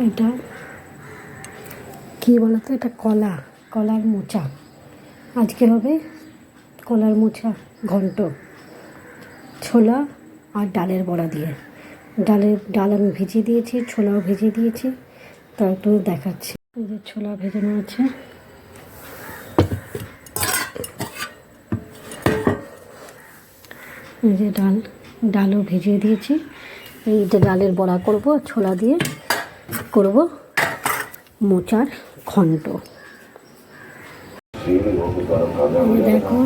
এটা কী বলতো? এটা কলা, কলার মোচা। আজকে হবে কলার মোচা, ঘন্ট, ছোলা আর ডালের বড়া দিয়ে। ডালের ডাল আমি ভিজিয়ে দিয়েছি, ছোলাও ভিজিয়ে দিয়েছি, তারপরে দেখাচ্ছি। এই যে ছোলা ভেজানো আছে। এই যে ডাল, ডালও ভিজিয়ে দিয়েছি। এই যে ডালের বড়া করব ছোলা দিয়ে। করব মোচার ঘন্ট দেখো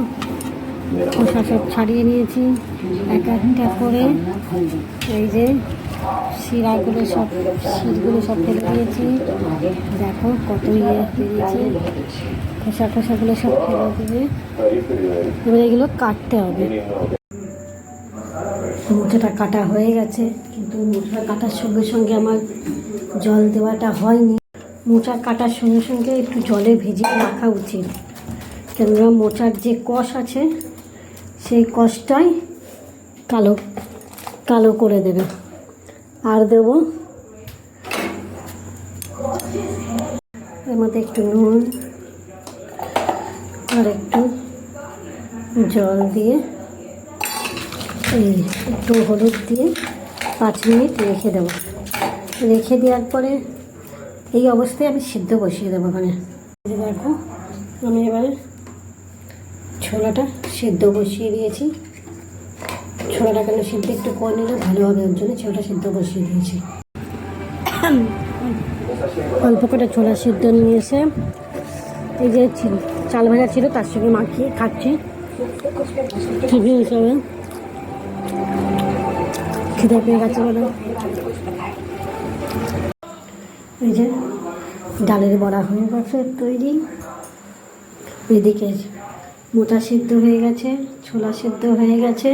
খোসা সব ছাড়িয়ে নিয়েছি। এক একটা করে এই যে শিরাগুলো সব শিরগুলো সব ফেলে দিয়েছি। দেখো কত ইয়ে বেরিয়েছে খোসা খোসাগুলো সব ফেলে এবার এগুলো কাটতে হবে। মোচাটা কাটা হয়ে গেছে, কিন্তু মোচা কাটার সঙ্গে সঙ্গে আমার জল দেওয়াটা হয়নি। মোচা কাটার সঙ্গে সঙ্গে একটু জলে ভিজিয়ে রাখা উচিত। কেননা মোচার যে কষ আছে, সেই কষটাই কালো কালো করে দেবে। আর দেবো এর মধ্যে একটু নুন আর একটু জল দিয়ে একটু হলুদ দিয়ে পাঁচ মিনিট রেখে দেবো। রেখে দেওয়ার পরে এই অবস্থায় আমি সিদ্ধ বসিয়ে দেবো মানে দেখো, আমি এবারে ছোলাটা সিদ্ধ বসিয়ে দিয়েছি। ছোলাটা কেন সিদ্ধ একটু করে নিলে ভালো হবে, ওর জন্য ছোলাটা সিদ্ধ বসিয়ে দিয়েছি। অল্প করে ছোলা সিদ্ধ নিয়ে এসে এই যে চাল ভাজা ছিল, তার সঙ্গে মাখিয়ে খাচ্ছি। হিসাবে খিদে পেয়ে গেছে বলে। এই যে ডালের বড়া হয়ে গেছে তৈরি। এদিকে মোটা সিদ্ধ হয়ে গেছে, ছোলা সিদ্ধ হয়ে গেছে,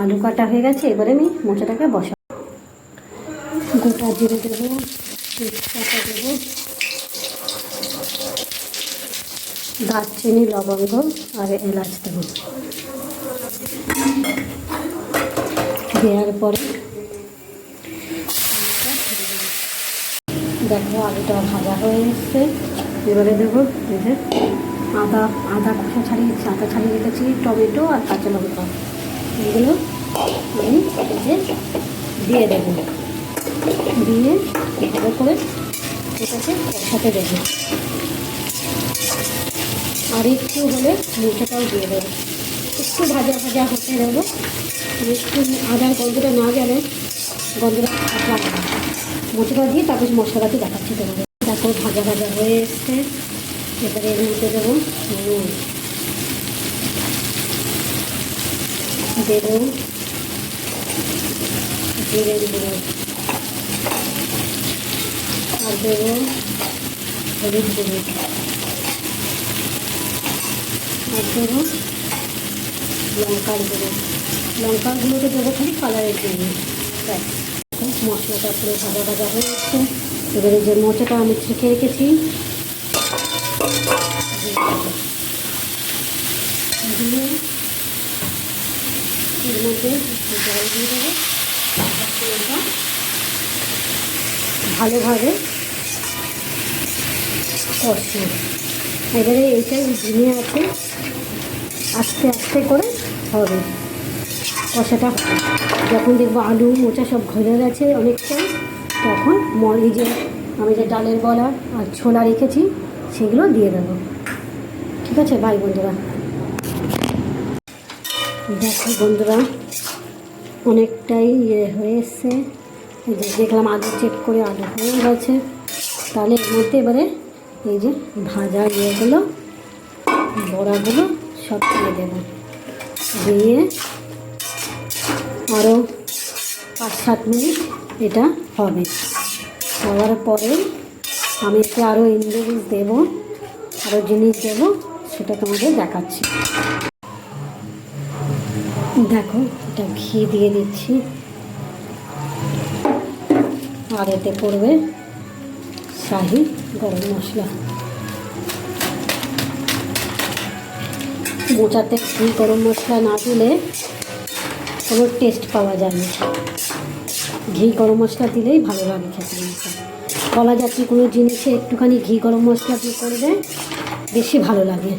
আলু কাটা হয়ে গেছে। এবারে আমি মোচাটাকে বসা গোটা জিরে দেবো, তেজপাতা দেবো, দারচিনি, লবঙ্গ আর এলাচ দেবো। দেওয়ার পরে দেখো আলুটা ভাজা হয়ে এসছে। এবারে দেবো যে আদা আদা খোসা ছাড়িয়েছি আদা ছাড়িয়ে রেখেছি, টমেটো আর কাঁচা লঙ্কা। এগুলো আমি যে দিয়ে দেবো। দিয়ে ভালো করে এটাকে কষাতে দেবো। আর একটু হলে মুখটাও দিয়ে দেবো। একটু ভাজা ভাজা হতে দেবো। একটু আদার গন্ধটা না গেলে গন্ধটা মশলা দিয়ে তারপর মশলাটি দেখাচ্ছি তোমাদের। তারপর ভাজা ভাজা হয়ে এসছে। এবারে এর মধ্যে দেবো নুন। দেবো জিরের গুঁড়ো। আর দেবো হলুদ গুঁড়ো। আর দেবো লঙ্কার গুঁড়ো লঙ্কার গুঁড়োটা দেবো খালি কালারের জন্য। মশলাটা পুরো ভাজা ভাজা হয়ে যাচ্ছে এবারে যে মোচাটা আমি ছেঁকে রেখেছি। এর মধ্যে জল দিয়ে ভালোভাবে কষি এবারে এইটাই ঝিমে আছে। আস্তে আস্তে করে হবে। কষাটা যখন দেখব আলু, মোচা সব ঘরে গেছে অনেকটা, তখন ম- এই যে আমি যে ডালের বলা আর ছোলা রেখেছি, সেগুলো দিয়ে দেবো। ঠিক আছে বাই বন্ধুরা। দেখো বন্ধুরা, অনেকটাই ইয়ে হয়ে দেখলাম আলু চেক করে আলু হয়ে গেছে। তাহলে এর মধ্যে এবারে এই যে ভাজা ইয়েগুলো, বড়াগুলো সব দিয়ে দেবো। দিয়ে আরও পাঁচ সাত মিনিট এটা হবে। হওয়ার পরে আমি একটু আরও ইনগ্রিডিয়েন্টস দেবো আরও জিনিস দেবো, সেটা তোমাদের দেখাচ্ছি। দেখো, এটা ঘি দিয়ে দিচ্ছি। আর এতে পড়বে শাহি গরম মশলা। মোচাতে গরম মশলা না দিলে কোনো টেস্ট পাওয়া যায় না। ঘি গরম মশলা দিলেই ভালো লাগে খেতে। কলা জাতীয় কোনো জিনিসে একটুখানি ঘি গরম মশলা দিয়ে করলে বেশি ভালো লাগে।